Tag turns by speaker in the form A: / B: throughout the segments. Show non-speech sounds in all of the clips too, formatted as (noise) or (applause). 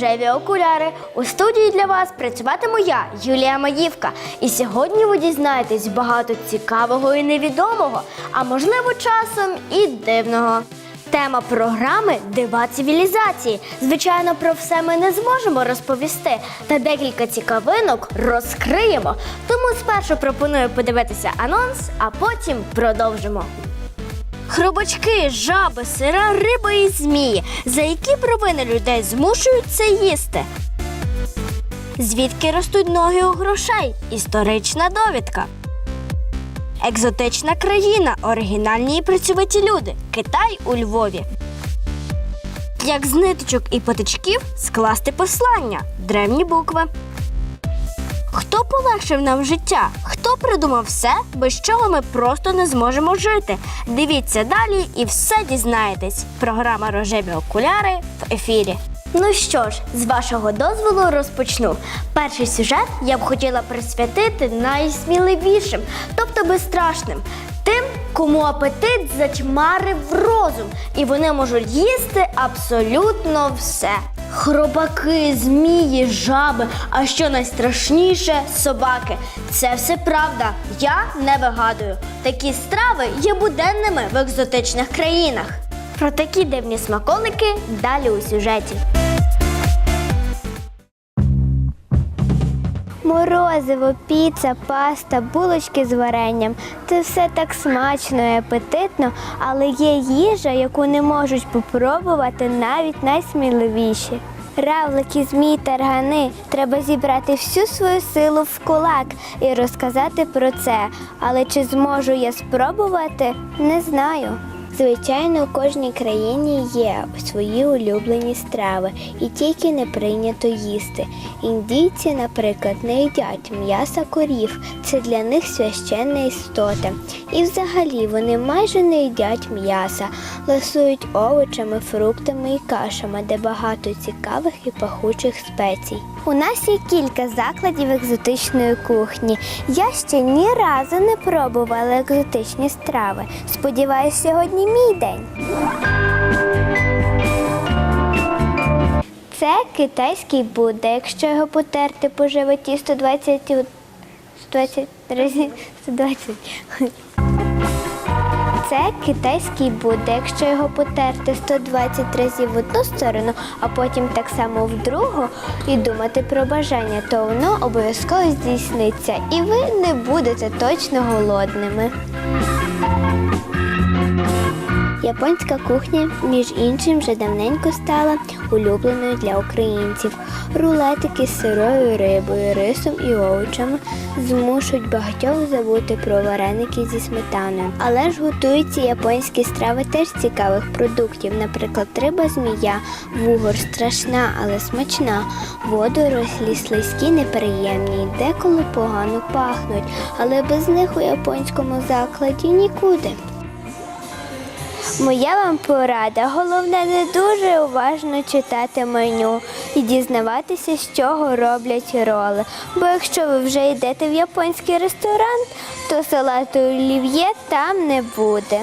A: Рожеві окуляри. У студії для вас працюватиму я, Юлія Маївка. І сьогодні ви дізнаєтесь багато цікавого і невідомого, а можливо, часом і дивного. Тема програми Дива цивілізації. Звичайно, про все ми не зможемо розповісти, та декілька цікавинок розкриємо. Тому спершу пропоную подивитися анонс, а потім продовжимо. Хробачки, жаби, сира, риба і змії. За які провини людей змушують це їсти? Звідки ростуть ноги у грошей? Історична довідка. Екзотична країна, оригінальні і працьовиті люди. Китай у Львові. Як з ниточок і потичків скласти послання, древні букви. Хто полегшив нам життя? Хто придумав все, без чого ми просто не зможемо жити? Дивіться далі і все дізнаєтесь. Програма Рожеві окуляри в ефірі. Ну що ж, з вашого дозволу розпочну. Перший сюжет я б хотіла присвятити найсміливішим, тобто безстрашним. Тим, кому апетит затьмарив розум, і вони можуть їсти абсолютно все. Хробаки, змії, жаби, а що найстрашніше собаки. Це все правда. Я не вигадую. Такі страви є буденними в екзотичних країнах. Про такі дивні смаколики далі у сюжеті.
B: Морозиво, піца, паста, булочки з варенням це все так смачно і апетитно, але є їжа, яку не можуть попробувати навіть найсміливіші. Равлики, змій, таргани. Треба зібрати всю свою силу в кулак і розказати про це. Але чи зможу я спробувати, не знаю. Звичайно, у кожній країні є свої улюблені страви, і тільки не прийнято їсти. Індійці, наприклад, не їдять м'яса корів, це для них священна істота. І взагалі вони майже не їдять м'яса, ласують овочами, фруктами і кашами, де багато цікавих і пахучих спецій. У нас є кілька закладів екзотичної кухні. Я ще ні разу не пробувала екзотичні страви. Сподіваюсь, сьогодні мій день. Це китайський Будда. Якщо його потерти по животі 120, 120 разів, 120. Це китайський буде. Якщо його потерти 120 разів в одну сторону, а потім так само в другу, і думати про бажання, то воно обов'язково здійсниться, і ви не будете точно голодними. Японська кухня, між іншим, вже давненько стала улюбленою для українців. Рулетики з сирою рибою, рисом і овочами змушують багатьох забути про вареники зі сметаною. Але ж готуються японські страви теж цікавих продуктів. Наприклад, риба змія, вугор страшна, але смачна. Водорослі слизькі неприємні, деколи погано пахнуть, але без них у японському закладі нікуди. Моя вам порада. Головне не дуже уважно читати меню і дізнаватися, з чого роблять роли. Бо якщо ви вже йдете в японський ресторан, то салату олів'є там не буде.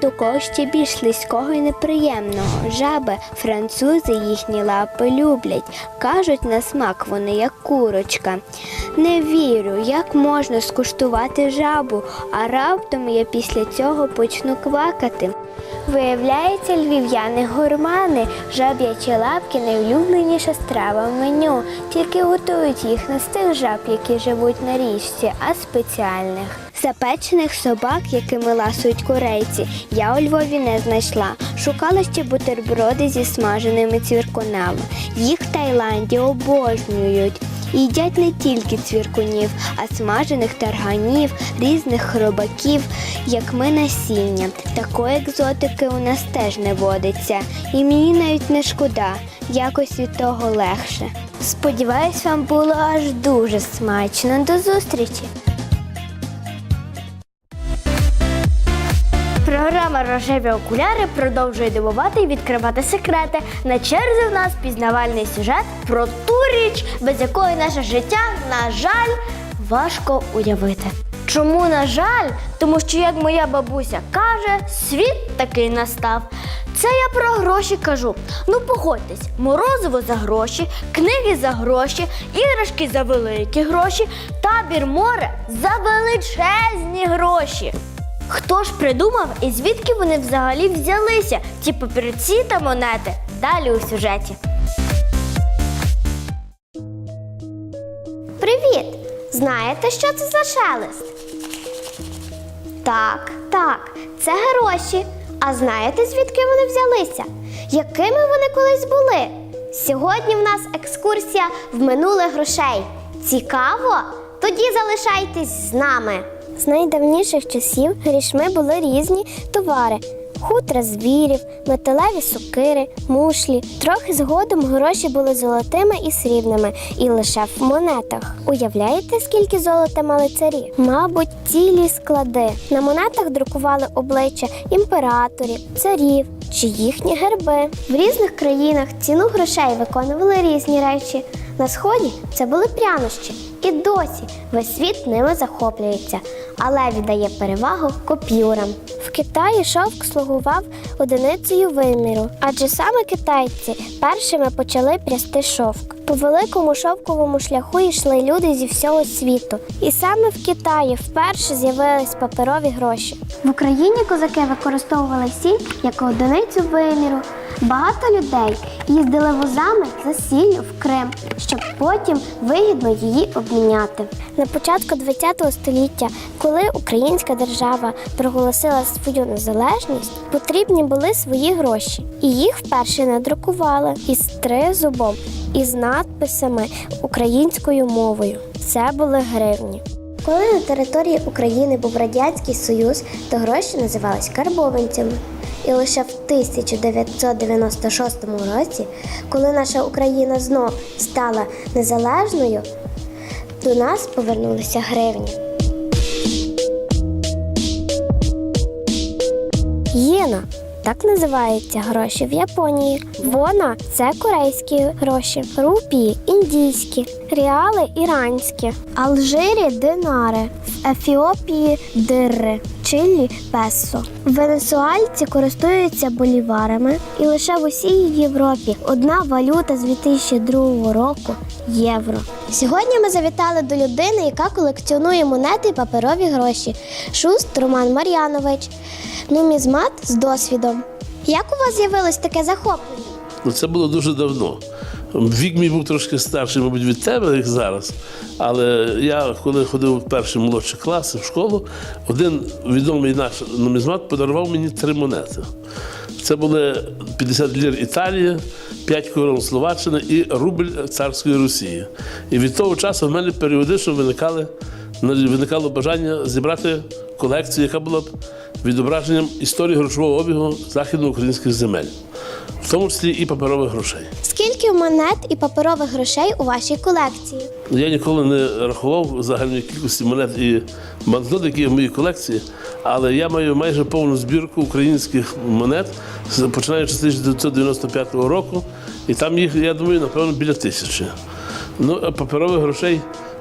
C: До когось ще більш слизького і неприємного. Жаби, французи їхні лапи люблять. Кажуть, на смак вони як курочка. Не вірю, як можна скуштувати жабу, а раптом я після цього почну квакати. Виявляється, львів'яни гурмани, жаб'ячі лапки найулюбленіша страва в меню. Тільки готують їх не з тих жаб, які живуть на річці, а спеціальних. Запечених собак, якими ласують корейці, я у Львові не знайшла. Шукала ще бутерброди зі смаженими цвіркунами. Їх в Таїланді обожнюють. Їдять не тільки цвіркунів, а смажених тарганів, різних хробаків, як ми насіння. Такої екзотики у нас теж не водиться. І мені навіть не шкода, якось від того легше. Сподіваюсь, вам було аж дуже смачно. До зустрічі!
A: Програма Рожеві окуляри продовжує дивувати і відкривати секрети. На черзі в нас пізнавальний сюжет про ту річ, без якої наше життя, на жаль, важко уявити. Чому, на жаль? Тому що, як моя бабуся каже, світ такий настав. Це я про гроші кажу. Ну погодьтесь, морозиво за гроші, книги за гроші, іграшки за великі гроші, табір море за величезні гроші. Хто ж придумав і звідки вони взагалі взялися? Ті папірці та монети. Далі у сюжеті.
C: Привіт! Знаєте, що це за шелест? Так, так, це гроші. А знаєте, звідки вони взялися? Якими вони колись були? Сьогодні в нас екскурсія в минуле грошей. Цікаво? Тоді залишайтесь з нами. З найдавніших часів грішми були різні товари. Хутра звірів, металеві сокири, мушлі. Трохи згодом гроші були золотими і срібними, і лише в монетах. Уявляєте, скільки золота мали царі? Мабуть, цілі склади. На монетах друкували обличчя імператорів, царів чи їхні герби. В різних країнах ціну грошей виконували різні речі. На сході це були прянощі, і досі весь світ ними захоплюється, але віддає перевагу купюрам. В Китаї шовк слугував одиницею виміру, адже саме китайці першими почали прясти шовк. По великому шовковому шляху йшли люди зі всього світу. І саме в Китаї вперше з'явились паперові гроші. В Україні козаки використовували сіль як одиницю виміру. Багато людей їздили возами за сіллю в Крим, щоб потім вигідно її обміняти. На початку ХХ століття, коли українська держава проголосила свою незалежність, потрібні були свої гроші, і їх вперше надрукували із тризубом і з надписами українською мовою. Це були гривні. Коли на території України був Радянський Союз, то гроші називались карбованцями. І лише в 1996 році, коли наша Україна знов стала незалежною, до нас повернулися гривні. Так називаються гроші в Японії. Вона це корейські гроші, рупії індійські, реали іранські, Алжирі динари, в Ефіопії дирри, Чилі песо. Венесуальці користуються боліварами, і лише в усій Європі одна валюта з 2002 року євро. Сьогодні ми завітали до людини, яка колекціонує монети і паперові гроші. Шуст Роман Мар'янович, нумізмат з досвідом. Як у вас з'явилось таке захоплення?
D: Ну, це було дуже давно. Вік мій був трошки старший, мабуть, від тебе, як зараз. Але я, коли ходив в перші молодші класи в школу, один відомий наш нумізмат подарував мені три монети. Це були 50 лір Італії, 5 корон Словаччини і рубль царської Росії. І від того часу в мене періодично виникали, виникало бажання зібрати колекцію, яка була б відображенням історії грошового обігу західноукраїнських земель, в тому числі і паперових грошей.
C: Скільки монет і паперових грошей у вашій колекції?
D: Я ніколи не рахував загальної кількості монет і банкнот, які є в моїй колекції, але я маю майже повну збірку українських монет, починаючи з 1995 року, і там їх, я думаю, напевно, біля тисячі. Ну, а паперових грошей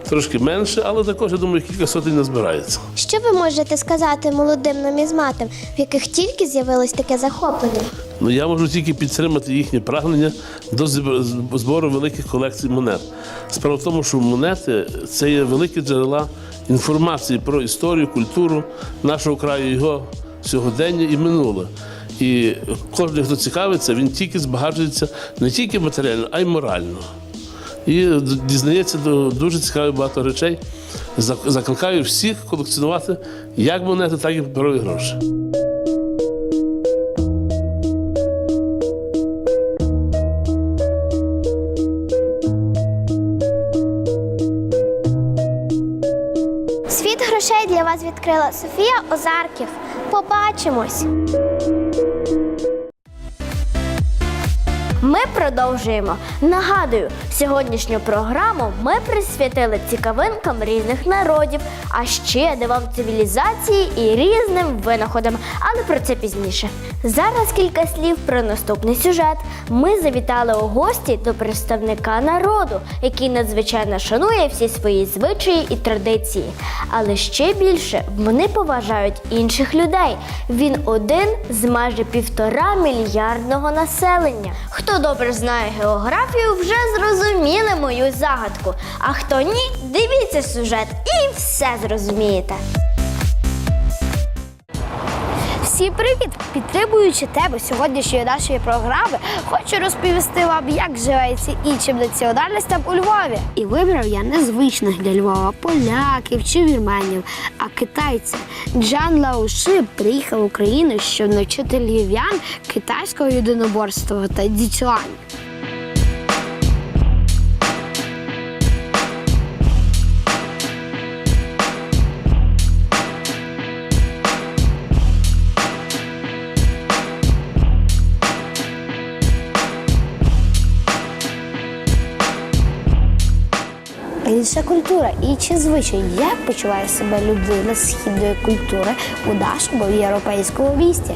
D: трошки менше, але також, я думаю, кілька сотень назбирається.
C: Що ви можете сказати молодим нумізматам, в яких тільки з'явилось таке захоплення?
D: Ну я можу тільки підтримати їхнє прагнення до збору великих колекцій монет. Справа в тому, що монети це є великі джерела інформації про історію, культуру нашого краю, його сьогодення і минуле. І кожен, хто цікавиться, він тільки збагачується не тільки матеріально, а й морально. І дізнається дуже цікавих багато речей. Закликаю всіх колекціонувати як монети, так і паперові гроші.
C: Світ грошей для вас відкрила Софія Озарків. Побачимось!
A: Ми продовжуємо. Нагадую, сьогоднішню програму ми присвятили цікавинкам різних народів, а ще дивам цивілізації і різним винаходам, але про це пізніше. Зараз кілька слів про наступний сюжет. Ми завітали у гості до представника народу, який надзвичайно шанує всі свої звичаї і традиції. Але ще більше вони поважають інших людей. Він один з майже півтора мільярдного населення. Хто добре знає географію, вже зрозуміли мою загадку. А хто ні, дивіться сюжет і все зрозумієте.
E: Всім привіт! Підтримуючи тебе сьогоднішньої нашої програми, хочу розповісти вам, як живеться іншим національностям у Львові. І вибрав я незвичних для Львова поляків чи вірменів, а китайця. Джан Лауши приїхав в Україну, щоб навчити львів'ян китайського єдиноборства та діцюань. лише культура і чи звичай, як почуває себе людина східної культури у нашому європейському місті?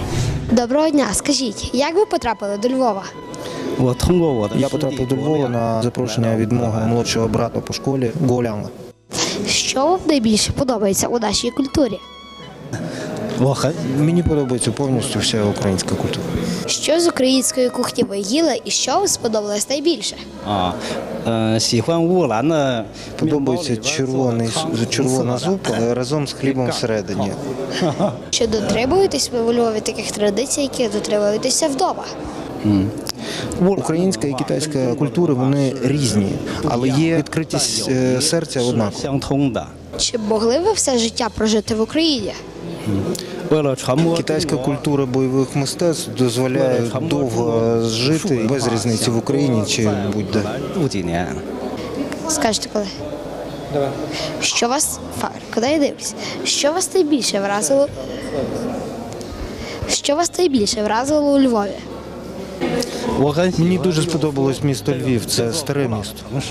E: Доброго дня, скажіть, як ви потрапили до Львова?
F: Я потрапив до Львова на запрошення від мого молодшого брата по школі Голяма.
E: Що вам найбільше подобається у нашій культурі?
G: Ваха.
F: Мені подобається повністю вся українська культура.
E: Що з української кухні ви їли і що сподобалось найбільше?
F: Подобається червоний червона зупа е, разом з хлібом всередині. (laughs)
E: Чи дотримуєтесь ви у Львові таких традицій, які дотримуєтеся вдома?
F: Українська і китайська культури вони різні, але є відкритість е, серця однакова.
E: Чи могли ви все життя прожити в Україні?
F: Китайська культура бойових мистецтв дозволяє довго жити без різниці в Україні чи будь-де.
E: Скажете, коли? Давай. Що вас куди я дивлюсь? Що вас найбільше вразило? Що вас найбільше вразило у Львові?
F: Мені дуже сподобалось місто Львів. Це старе місто.
E: Ну,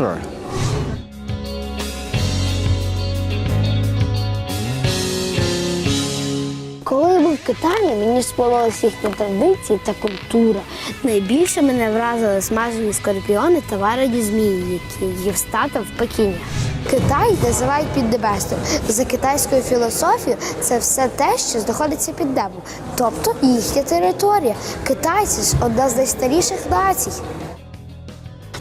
E: Китаї, мені сподобалися їхні традиції та культура. Найбільше мене вразили смажені скорпіони та варені змії, які їв стата в Пекіні. Китай називають піднебесним. За китайською філософією це все те, що знаходиться під небом, тобто їхня територія. Китайці ж одна з найстаріших націй.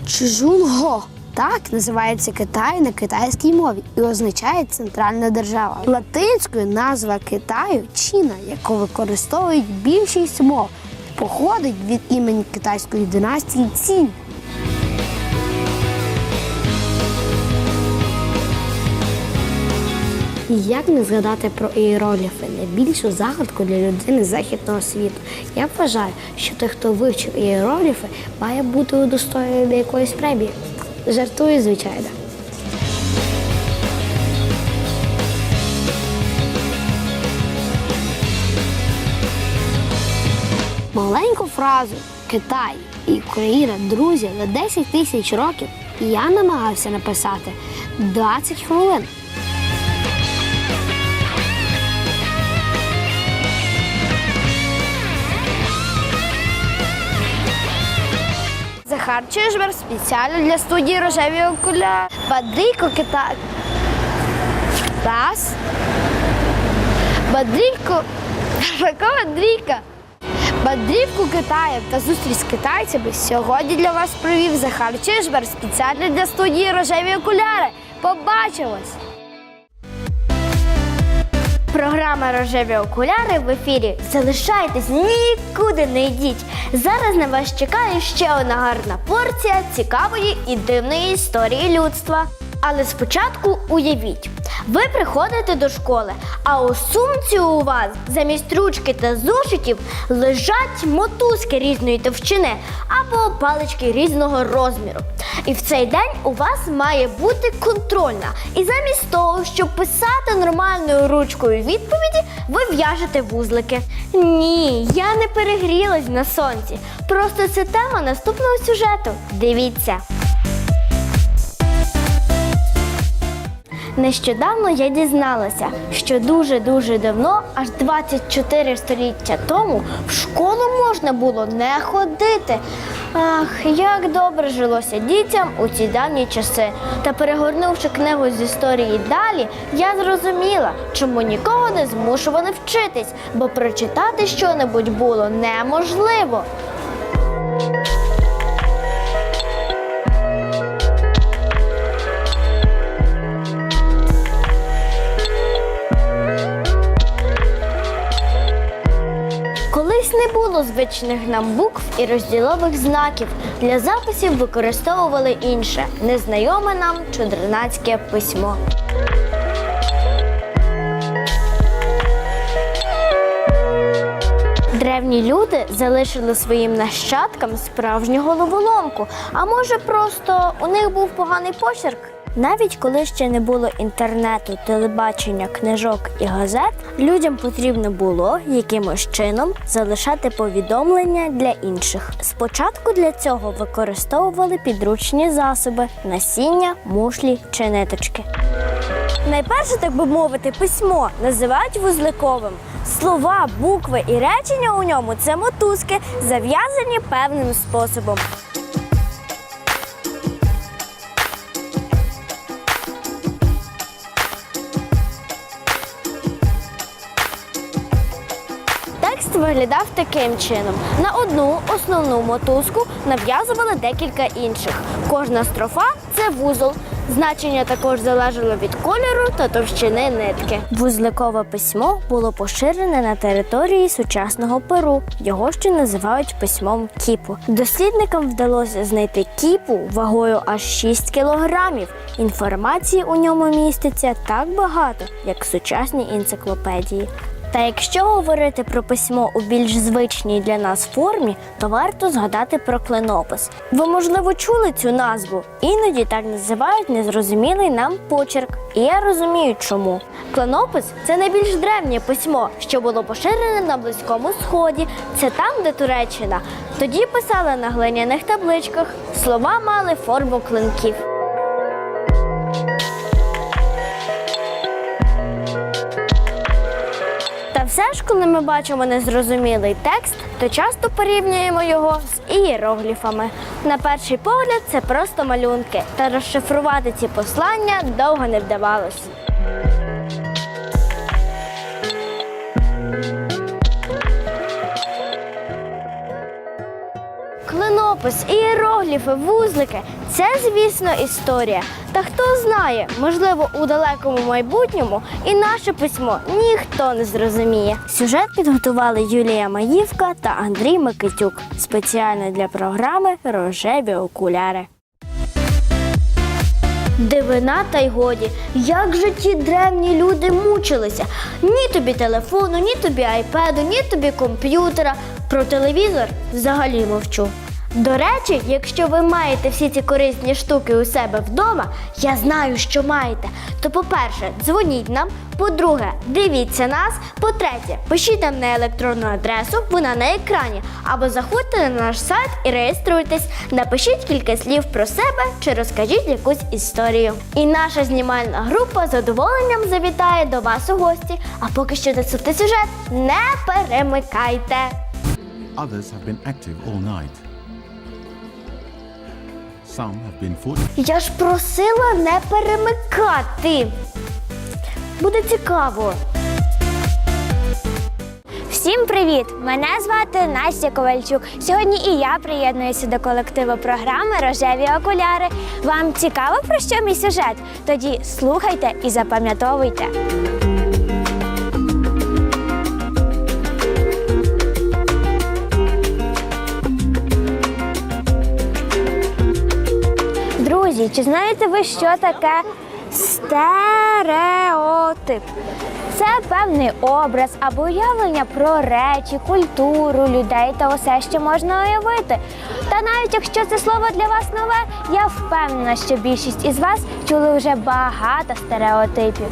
E: Чжунго. Так називається Китай на китайській мові і означає центральна держава. Латинською назва Китаю Чіна, яку використовують більшість мов, походить від імені китайської династії Цінь. І як не згадати про іерогліфи, найбільшу загадку для людини західного світу. Я вважаю, що той, хто вивчив іерогліфи, має бути удостоєний до якоїсь премії. Жартую, звичайно. Маленьку фразу Китай і Україна друзі на 10 тисяч років я намагався написати 20 хвилин. Захар Чижмер спеціально для студії рожеві окуляри. Бадийко (laughs) Китай.
A: Вас? Мандрівку. Яка мандрівка? Мандрівку Китаєм та зустріч з китайцями сьогодні для вас провів Захар Чижбер спеціально для студії рожеві окуляри. Побачимось! Програма Рожеві окуляри в ефірі. Залишайтесь, нікуди не йдіть. Зараз на вас чекає ще одна гарна порція цікавої і дивної історії людства. Але спочатку уявіть, ви приходите до школи, а у сумці у вас замість ручки та зошитів лежать мотузки різної товщини або палички різного розміру. І в цей день у вас має бути контрольна. І замість того, щоб писати нормальною ручкою відповіді, ви в'яжете вузлики. Ні, я не перегрілась на сонці. Просто це тема наступного сюжету. Дивіться. Нещодавно я дізналася, що дуже-дуже давно, аж 24 століття тому, в школу можна було не ходити. Ах, як добре жилося дітям у ці давні часи. Та перегорнувши книгу з історії далі, я зрозуміла, чому нікого не змушували вчитись, бо прочитати щонебудь було неможливо. Звичних нам букв і розділових знаків. Для записів використовували інше незнайоме нам чудернацьке письмо. Древні люди залишили своїм нащадкам справжню головоломку. А може, просто у них був поганий почерк? Навіть коли ще не було інтернету, телебачення, книжок і газет, людям потрібно було якимось чином залишати повідомлення для інших. Спочатку для цього використовували підручні засоби, насіння, мушлі чи ниточки. Найперше, так би мовити, письмо називають вузликовим. Слова, букви і речення у ньому це мотузки, зав'язані певним способом. Виглядав таким чином: на одну основну мотузку нав'язували декілька інших. Кожна строфа це вузол. Значення також залежало від кольору та товщини нитки. Вузликове письмо було поширене на території сучасного Перу. Його ще називають письмом кіпу. Дослідникам вдалося знайти кіпу вагою аж 6 кілограмів. Інформації у ньому міститься так багато, як в сучасній енциклопедії. Та якщо говорити про письмо у більш звичній для нас формі, то варто згадати про кленопис. Ви, можливо, чули цю назву. Іноді так називають незрозумілий нам почерк. І я розумію, чому. Кленопис це найбільш древнє письмо, що було поширене на Близькому Сході. Це там, де Туреччина. Тоді писали на глиняних табличках. Слова мали форму клинків. Все ж, коли ми бачимо незрозумілий текст, то часто порівнюємо його з ієрогліфами. На перший погляд, це просто малюнки, та розшифрувати ці послання довго не вдавалось. Клинопис, ієрогліфи, вузлики це, звісно, історія. Та хто знає, можливо, у далекому майбутньому і наше письмо ніхто не зрозуміє. Сюжет підготували Юлія Маївка та Андрій Микитюк спеціально для програми Рожеві окуляри. Дивина та й годі, як же ті древні люди мучилися. Ні тобі телефону, ні тобі айпеду, ні тобі комп'ютера. Про телевізор взагалі мовчу. До речі, якщо ви маєте всі ці корисні штуки у себе вдома, я знаю, що маєте. То, по-перше, дзвоніть нам. По-друге, дивіться нас. По-третє, пишіть нам на електронну адресу, вона на екрані. Або заходьте на наш сайт і реєструйтесь. Напишіть кілька слів про себе чи розкажіть якусь історію. І наша знімальна група з задоволенням завітає до вас у гості. А поки що досути сюжет, не перемикайте.
H: Others have been active all night. Some have been fortunate.
A: Я ж просила не перемикати.
I: Буде цікаво. Всім привіт! Мене звати Настя Ковальчук. Сьогодні і я приєднуюся до колективу програми Рожеві окуляри. Вам цікаво про що мій сюжет? Тоді слухайте і запам'ятовуйте. Друзі, чи знаєте ви, що таке стереотип? Це певний образ або уявлення про речі, культуру, людей та усе, що можна уявити. Та навіть якщо це слово для вас нове, я впевнена, що більшість із вас чули вже багато стереотипів.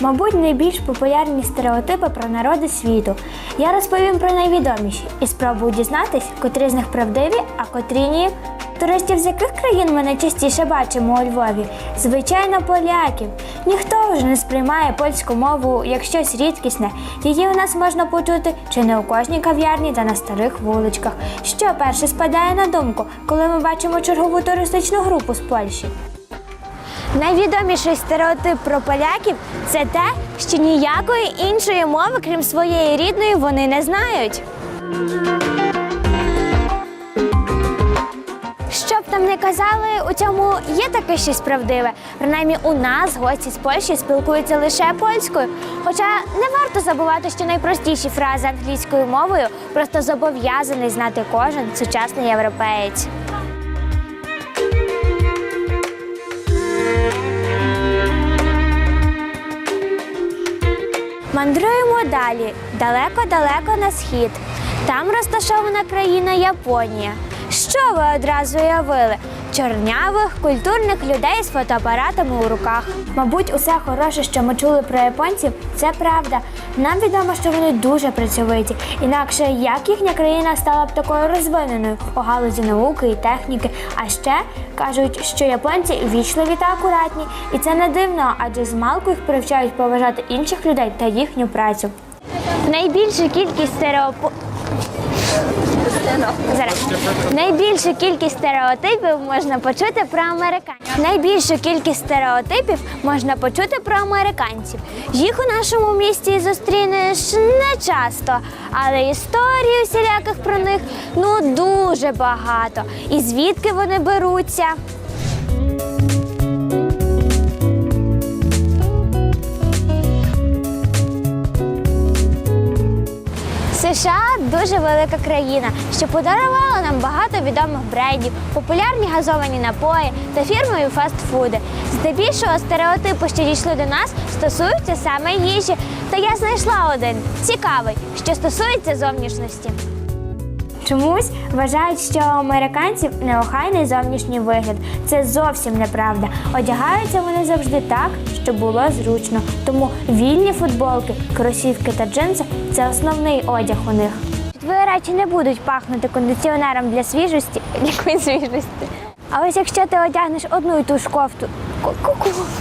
I: Мабуть, найбільш популярні стереотипи про народи світу. Я розповім про найвідоміші і спробую дізнатись, котрі з них правдиві, а котрі ні. Туристів з яких країн ми найчастіше бачимо у Львові? Звичайно, поляків. Ніхто вже не сприймає польську мову як щось рідкісне. Її у нас можна почути чи не у кожній кав'ярні та на старих вуличках. Що перше спадає на думку, коли ми бачимо чергову туристичну групу з Польщі? Найвідоміший стереотип про поляків це те, що ніякої іншої мови, крім своєї рідної, вони не знають. Там не казали, у цьому є таке щось правдиве. Принаймні у нас гості з Польщі спілкуються лише польською. Хоча не варто забувати, що найпростіші фрази англійською мовою просто зобов'язаний знати кожен сучасний європеєць. Мандруємо далі, далеко-далеко на схід. Там розташована країна Японія. Що ви одразу уявили? Чорнявих, культурних людей з фотоапаратами у руках. Мабуть, усе хороше, що ми чули про японців, це правда. Нам відомо, що вони дуже працьовиті. Інакше як їхня країна стала б такою розвиненою у галузі науки і техніки. А ще кажуть, що японці вічливі та акуратні, і це не дивно, адже з малку їх привчають поважати інших людей та їхню працю. Найбільша кількість стереопо... Зараз. Найбільшу кількість стереотипів можна почути про американців. Найбільшу кількість стереотипів можна почути про американців. Їх у нашому місті зустрінеш не часто, але історій усіляких про них ну дуже багато. І звідки вони беруться? США дуже велика країна, що подарувала нам багато відомих брендів, популярні газовані напої та фірмові фастфуди. Здебільшого стереотипи, що дійшли до нас, стосуються саме їжі. Та я знайшла один цікавий, що стосується зовнішності. Чомусь вважають, що у американців неохайний зовнішній вигляд. Це зовсім неправда. Одягаються вони завжди так, щоб було зручно. Тому вільні футболки, кросівки та джинси це основний одяг у них. Твої речі не будуть пахнути кондиціонером для свіжості, (laughs) якої свіжості. А ось якщо ти одягнеш одну і ту ж кофту, ку-ку,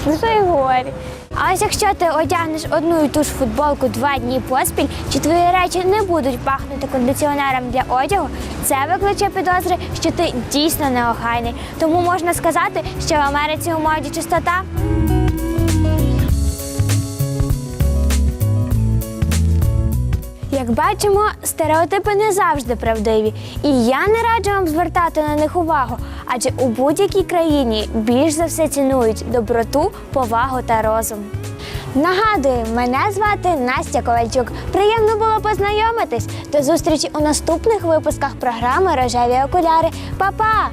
I: ну що я говорю? А ось якщо ти одягнеш одну і ту ж футболку два дні поспіль, чи твої речі не будуть пахнути кондиціонером для одягу, це викличе підозри, що ти дійсно неохайний. Тому можна сказати, що в Америці у моді чистота. Бачимо, стереотипи не завжди правдиві, і я не раджу вам звертати на них увагу, адже у будь-якій країні більш за все цінують доброту, повагу та розум. Нагадую, мене звати Настя Ковальчук. Приємно було познайомитись. До зустрічі у наступних випусках програми Рожеві окуляри. Па-па!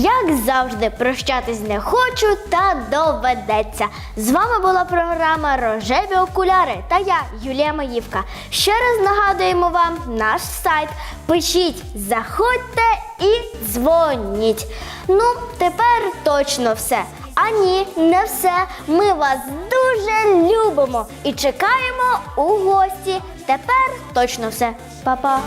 A: Як завжди, прощатись не хочу та доведеться. З вами була програма Рожеві окуляри та я, Юлія Маївка. Ще раз нагадуємо вам наш сайт. Пишіть, заходьте і дзвоніть. Ну, тепер точно все. А ні, не все. Ми вас дуже любимо і чекаємо у гості. Тепер точно все. Па-па.